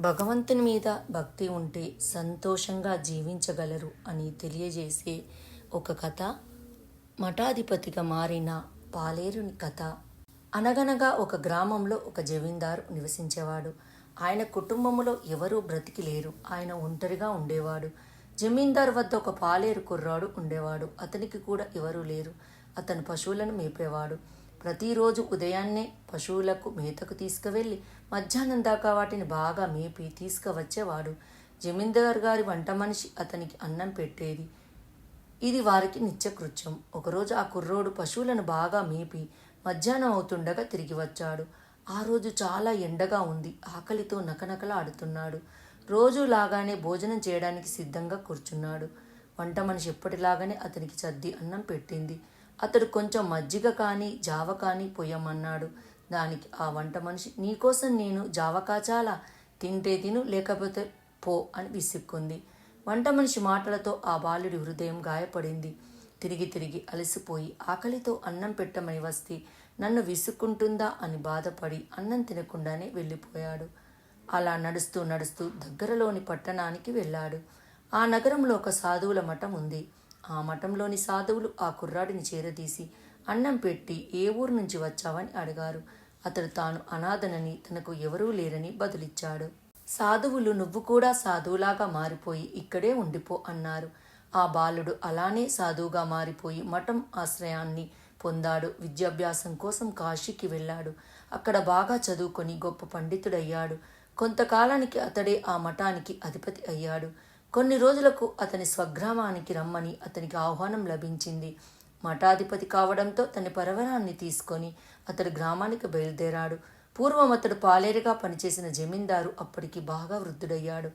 భగవంతుని మీద భక్తి ఉంటే సంతోషంగా జీవించగలరు అని తెలియజేసే ఒక కథ మఠాధిపతిగా మారిన పాలేరుని కథ. అనగనగా ఒక గ్రామంలో ఒక జమీందారు నివసించేవాడు. ఆయన కుటుంబంలో ఎవరూ బ్రతికి లేరు ఆయన ఒంటరిగా ఉండేవాడు. జమీందారు వద్ద ఒక పాలేరు కుర్రాడు ఉండేవాడు. అతనికి కూడా ఎవరూ లేరు. అతను పశువులను మేపేవాడు. ప్రతిరోజు ఉదయాన్నే పశువులకు మేతకు తీసుకువెళ్ళి మధ్యాహ్నం దాకా వాటిని బాగా మేపి తీసుకువచ్చేవాడు. జమీందార్ గారి వంట మనిషి అతనికి అన్నం పెట్టేది. ఇది వారికి నిత్యకృత్యం. ఒకరోజు ఆ కుర్రోడు పశువులను బాగా మేపి మధ్యాహ్నం అవుతుండగా తిరిగి వచ్చాడు. ఆ రోజు చాలా ఎండగా ఉంది. ఆకలితో నకనకలాడుతున్నాడు రోజు లాగానే భోజనం చేయడానికి సిద్ధంగా కూర్చున్నాడు. వంట మనిషి ఎప్పటిలాగానే అతనికి చద్ది అన్నం పెట్టింది. అతడు కొంచెం మజ్జిగ కానీ జావ కానీ పొయ్యమన్నాడు. దానికి ఆ వంట మనిషి నీకోసం నేను జావ కాచాలా? తింటే తిను లేకపోతే పో అని విసుక్కుంది. వంట మనిషి మాటలతో ఆ బాలుడి హృదయం గాయపడింది. తిరిగి తిరిగి అలసిపోయి ఆకలితో అన్నం పెట్టమని వస్తే నన్ను విసుక్కుంటుందా? అని బాధపడి అన్నం తినకుండానే వెళ్ళిపోయాడు. అలా నడుస్తూ నడుస్తూ దగ్గరలోని పట్టణానికి వెళ్ళాడు. ఆ నగరంలో ఒక సాధువుల మఠం ఉంది. ఆ మఠంలోని సాధువులు ఆ కుర్రాడిని చేరదీసి అన్నం పెట్టి ఏ ఊరు నుంచి వచ్చావని అడిగారు. అతడు తాను అనాథనని తనకు ఎవరూ లేరని బదులిచ్చాడు. సాధువులు నువ్వు కూడా సాధువులాగా మారిపోయి ఇక్కడే ఉండిపో అన్నారు. ఆ బాలుడు అలానే సాధువుగా మారిపోయి మఠం ఆశ్రయాన్ని పొందాడు. విద్యాభ్యాసం కోసం కాశీకి వెళ్ళాడు. అక్కడ బాగా చదువుకొని గొప్ప పండితుడయ్యాడు. కొంతకాలానికి అతడే ఆ మఠానికి అధిపతి అయ్యాడు. కొన్ని రోజులకు అతని స్వగ్రామానికి రమ్మని అతనికి ఆహ్వానం లభించింది. మఠాధిపతి కావడంతో తన పరవరాన్ని తీసుకొని అతడు గ్రామానికి బయలుదేరాడు. పూర్వం అతడు పాలేరుగా పనిచేసిన జమీందారు అప్పటికి బాగా వృద్ధుడయ్యాడు.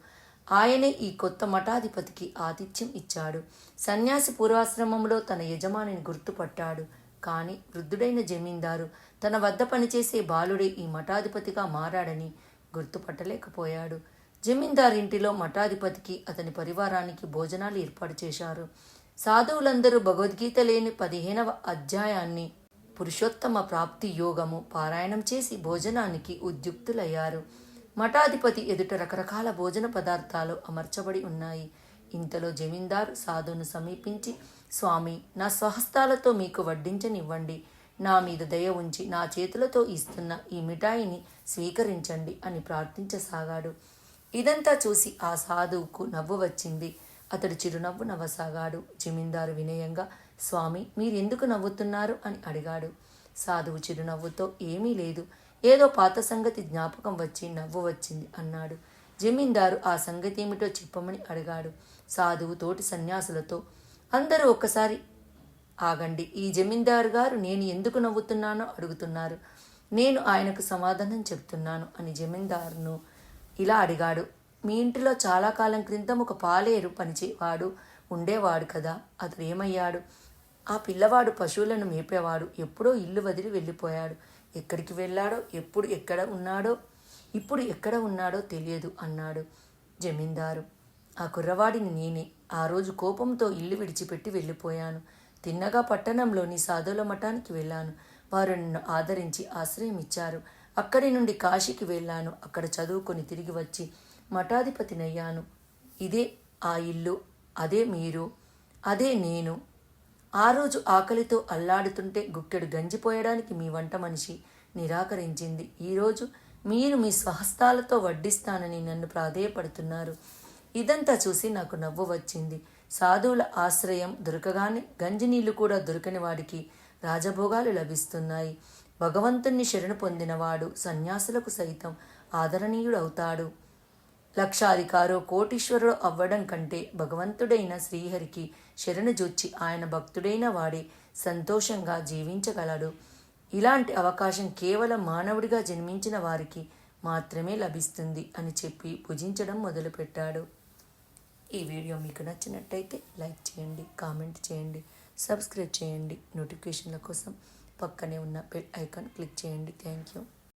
ఆయనే ఈ కొత్త మఠాధిపతికి ఆతిథ్యం ఇచ్చాడు. సన్యాసి పూర్వాశ్రమంలో తన యజమానిని గుర్తుపట్టాడు. కానీ వృద్ధుడైన జమీందారు తన వద్ద పనిచేసే బాలుడే ఈ మఠాధిపతిగా మారాడని గుర్తుపట్టలేకపోయాడు. జమీందారింటిలో మఠాధిపతికి అతని పరివారానికి భోజనాలు ఏర్పాటు చేశారు. సాధువులందరూ భగవద్గీత లేని పదిహేనవ అధ్యాయాన్ని పురుషోత్తమ ప్రాప్తి యోగము పారాయణం చేసి భోజనానికి ఉద్యుక్తులయ్యారు. మఠాధిపతి ఎదుట రకరకాల భోజన పదార్థాలు అమర్చబడి ఉన్నాయి. ఇంతలో జమీందారు సాధువును సమీపించి స్వామి నా స్వహస్తాలతో మీకు వడ్డించనివ్వండి. నా మీద దయ ఉంచి నా చేతులతో ఇస్తున్న ఈ మిఠాయిని స్వీకరించండి అని ప్రార్థించసాగాడు. ఇదంతా చూసి ఆ సాధువుకు నవ్వు వచ్చింది. అతడు చిరునవ్వు నవ్వసాగాడు. జమీందారు వినయంగా స్వామి మీరెందుకు నవ్వుతున్నారు? అని అడిగాడు. సాధువు చిరునవ్వుతో ఏమీ లేదు. ఏదో పాత సంగతి జ్ఞాపకం వచ్చి నవ్వు వచ్చింది అన్నాడు. జమీందారు ఆ సంగతి ఏమిటో చెప్పమని అడిగాడు. సాధువు తోటి సన్యాసులతో అందరూ ఒక్కసారి ఆగండి. ఈ జమీందారు గారు నేను ఎందుకు నవ్వుతున్నానో అడుగుతున్నారు. నేను ఆయనకు సమాధానం చెప్తున్నాను అని జమీందారును ఇలా అడిగాడు. మీ ఇంటిలో చాలా కాలం క్రితం ఒక పాలేరు పనిచేవాడు ఉండేవాడు కదా అతడు ఏమయ్యాడు? ఆ పిల్లవాడు పశువులను మేపేవాడు ఎప్పుడో ఇల్లు వదిలి వెళ్ళిపోయాడు. ఎక్కడికి వెళ్ళాడో ఎప్పుడు ఎక్కడ ఉన్నాడో ఇప్పుడు ఎక్కడ ఉన్నాడో తెలియదు అన్నాడు జమీందారు. ఆ కుర్రవాడిని నేనే. ఆ రోజు కోపంతో ఇల్లు విడిచిపెట్టి వెళ్ళిపోయాను. తిన్నగా పట్టణంలోని సాధుల మఠానికి వెళ్ళాను. వారు నన్ను ఆదరించి ఆశ్రయం ఇచ్చారు అక్కడి నుండి కాశీకి వెళ్ళాను. అక్కడ చదువుకొని తిరిగి వచ్చి మఠాధిపతినయ్యాను ఇదే ఆ ఇల్లు అదే మీరు అదే నేను. ఆ రోజు ఆకలితో అల్లాడుతుంటే గుక్కెడు గంజిపోయడానికి మీ వంట మనిషి నిరాకరించింది. ఈరోజు మీరు మీ స్వహస్తాలతో వడ్డిస్తానని నన్ను ప్రాధేయపడుతున్నారు. ఇదంతా చూసి నాకు నవ్వు వచ్చింది. సాధువుల ఆశ్రయం దొరకగానే గంజి నీళ్ళు కూడా దొరకని వాడికి రాజభోగాలు లభిస్తున్నాయి. భగవంతుణ్ణి శరణు పొందినవాడు సన్యాసులకు సైతం ఆదరణీయుడవుతాడు. లక్షాధికారో కోటీశ్వరుడు అవ్వడం కంటే భగవంతుడైన శ్రీహరికి శరణు జొచ్చి ఆయన భక్తుడైన వాడే సంతోషంగా జీవించగలడు. ఇలాంటి అవకాశం కేవలం మానవుడిగా జన్మించిన వారికి మాత్రమే లభిస్తుంది అని చెప్పి పూజించడం మొదలుపెట్టాడు. ఈ వీడియో మీకు నచ్చినట్టయితే లైక్ చేయండి కామెంట్ చేయండి సబ్స్క్రైబ్ చేయండి. నోటిఫికేషన్ల కోసం పక్కనే ఉన్న బెల్ ఐకాన్ క్లిక్ చేయండి. Thank you.